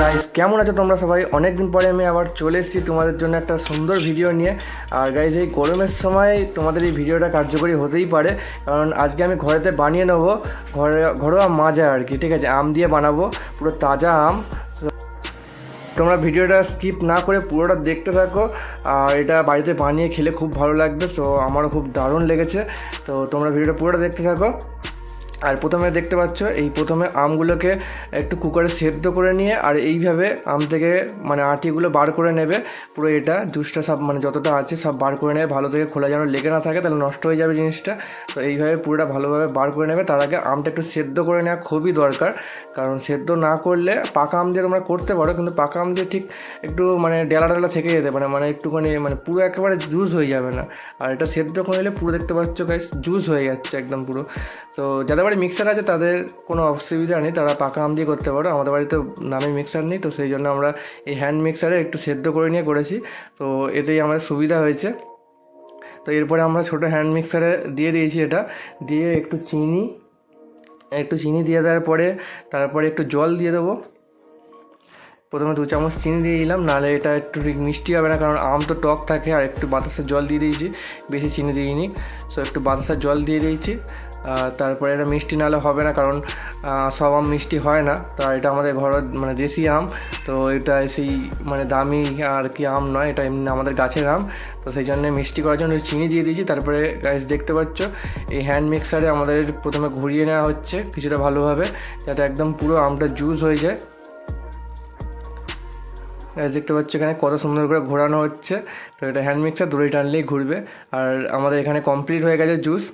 Guys কেমন আছো তোমরা সবাই? অনেক দিন পরে আমি আবার চলে এসেছি তোমাদের জন্য একটা সুন্দর ভিডিও নিয়ে। আর গাইজ এই গরমের সময় তোমাদের এই ভিডিওটা কার্যকরী হতেই পারে। কারণ আজকে আমি ঘরেতে বানিয়ে নেব ঘরে, ঘরোয়া মাজা আর কি, ঠিক আছে? আম দিয়ে বানাবো, পুরো তাজা আম। তোমরা ভিডিওটা স্কিপ না করে পুরোটা দেখতে থাকো। আর এটা বাড়িতে বানিয়ে খেলে খুব ভালো লাগবে, তো আমারও খুব দারুণ লেগেছে। তো তোমরা ভিডিওটা পুরোটা দেখতে থাকো। আর প্রথমে দেখতে পাচ্ছ, এই প্রথমে আমগুলোকে একটু কুকারে সেদ্ধ করে নিয়ে আর এইভাবে আম থেকে মানে আটিগুলো বার করে নেবে। পুরো এটা জুসটা সব মানে যতটা আছে সব বার করে নেবে। ভালো থেকে খোলা যেন লেগে না থাকে তাহলে নষ্ট হয়ে যাবে জিনিসটা। তো এইভাবে পুরোটা ভালোভাবে বার করে নেবে। তার আগে আমটা একটু সেদ্ধ করে নেওয়া খুবই দরকার। কারণ সেদ্ধ না করলে পাকা আম দিয়ে তোমরা করতে পারো, কিন্তু পাকা আম দিয়ে ঠিক একটু মানে ডেলা ডেলা থেকে যেতে পারে। মানে একটুখানি মানে পুরো একেবারে জুস হয়ে যাবে না। আর এটা সেদ্ধ করে নিলে পুরো দেখতে পাচ্ছ গাইস জুস হয়ে যাচ্ছে একদম পুরো। তো যাদের বাড়ি মিক্সার আছে, তাদের কোনো অসুবিধা নেই, তারা পাকা আম দিয়ে করতে পারো। আমাদের বাড়িতে নামে মিক্সার নেই, তো সেই জন্য আমরা এই হ্যান্ড মিক্সারে একটু সেদ্ধ করে নিয়ে করেছি। তো এতেই আমাদের সুবিধা হয়েছে। তো এরপরে আমরা ছোটো হ্যান্ড মিক্সারে দিয়ে দিয়েছি এটা। দিয়ে একটু চিনি একটু চিনি দিয়ে দেওয়ার পরে তারপরে একটু জল দিয়ে দেবো। প্রথমে দু চামচ চিনি দিয়ে দিলাম, নাহলে এটা একটু মিষ্টি হবে না, কারণ আম তো টক থাকে, আর একটু বাতাসের জল দিয়ে দিয়েছি। বেশি চিনি দিইনি সো একটু বাতাসের জল দিয়ে দিয়েছি। তারপরে এটা মিষ্টি নাহলে হবে না, কারণ সব আম মিষ্টি হয় না। তো এটা আমাদের ঘর মানে দেশি আম, তো এটা সেই মানে দামি আর কি আম নয়, এটা এমনি আমাদের গাছের আম। তো সেই জন্য মিষ্টি করার জন্য চিনি দিয়ে দিয়েছি। তারপরে গাছ দেখতে পাচ্ছ, এই হ্যান্ড মিক্সারে আমাদের প্রথমে ঘুরিয়ে নেওয়া হচ্ছে কিছুটা ভালোভাবে, যাতে একদম পুরো আমটা জুস হয়ে যায়। দেখতে পাচ্ছ এখানে কত সুন্দর করে ঘোরানো হচ্ছে। তো এটা হ্যান্ড মিক্সার দড়ি টানলেই ঘুরবে। আর আমাদের এখানে কমপ্লিট হয়ে গেছে জুস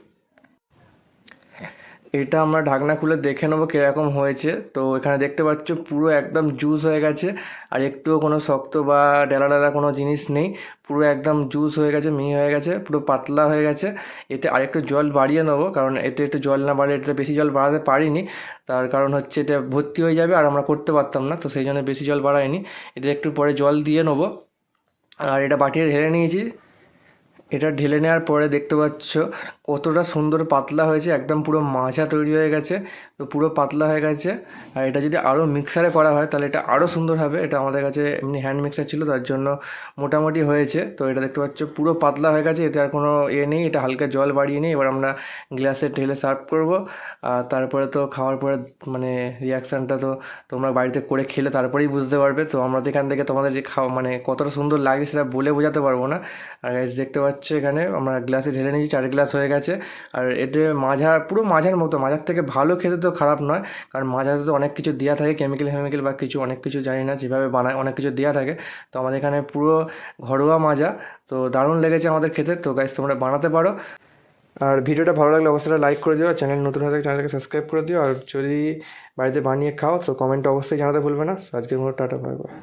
এটা আমরা ঢাকনা খুলে দেখে নেব কীরকম হয়েছে। তো এখানে দেখতে পাচ্ছ পুরো একদম জুস হয়ে গেছে। আর একটুও কোনো শক্ত বা ডেলা ডেলা কোনো জিনিস নেই। পুরো একদম জুস হয়ে গেছে, মিহি হয়ে গেছে, পুরো পাতলা হয়ে গেছে। এতে আরেকটু জল বাড়িয়ে নেব, কারণ এতে একটু জল না বাড়িয়ে এতে বেশি জল বাড়াতে পারিনি। তার কারণ হচ্ছে এটা ভর্তি হয়ে যাবে, আর আমরা করতে পারতাম না, তো সেই জন্য বেশি জল বাড়াইনি। এতে একটু পরে জল দিয়ে নেব। আর এটা বাটিয়ে ঢেলে নিয়েছি। এটা ঢেলে নেওয়ার পরে দেখতে পাচ্ছ কতটা সুন্দর পাতলা হয়েছে, একদম পুরো মাঝা তৈরি হয়ে গেছে, তো পুরো পাতলা হয়ে গেছে। আর এটা যদি আরও মিক্সারে করা হয়, তাহলে এটা আরও সুন্দর হবে। এটা আমাদের কাছে এমনি হ্যান্ড মিক্সার ছিল, তার জন্য মোটামুটি হয়েছে। তো এটা দেখতে পাচ্ছ, পুরো পাতলা হয়ে গেছে, এতে আর কোনো এ নেই, এটা হালকা জল বাড়িয়ে নিই এবার আমরা গ্লাসে ঢেলে সার্ভ করব। আর তারপরে তো খাওয়ার পরে মানে রিয়াকশানটা তো তোমরা বাড়িতে করে খেলে, তারপরেই বুঝতে পারবে। তো আমাদের এখান থেকে তোমাদের যে খাওয়া মানে কতটা সুন্দর লাগে, সেটা বলে বোঝাতে পারব না। আর দেখতে পাচ্ছ এখানে, আমরা গ্লাসে ঢেলে নিয়েছি, চার গ্লাস হয়ে গেছে। আর এতে মাজা পুরো মাঝার মতো, মাঝার থেকে ভালো খেতে তো খারাপ নয়, কারণ মাঝাতে তো অনেক কিছু দেওয়া থাকে কেমিক্যাল ফেমিক্যাল বা কিছু, অনেক কিছু জানি না, যেভাবে বানায় অনেক কিছু দেওয়া থাকে। তো আমাদের এখানে পুরো ঘরোয়া মাজা তো দারুণ লেগেছে আমাদের খেতে। তো গাইস তোমরা বানাতে পারো। আর ভিডিওটা ভালো লাগলে অবশ্যই লাইক করে দিও চ্যানেল নতুন হয়ে চ্যানেলকে সাবস্ক্রাইব করে দিও। আর যদি বাড়িতে বানিয়ে খাও, তো কমেন্টে অবশ্যই জানাতে ভুলবে না। আজকের মতো টাটা বাই বাই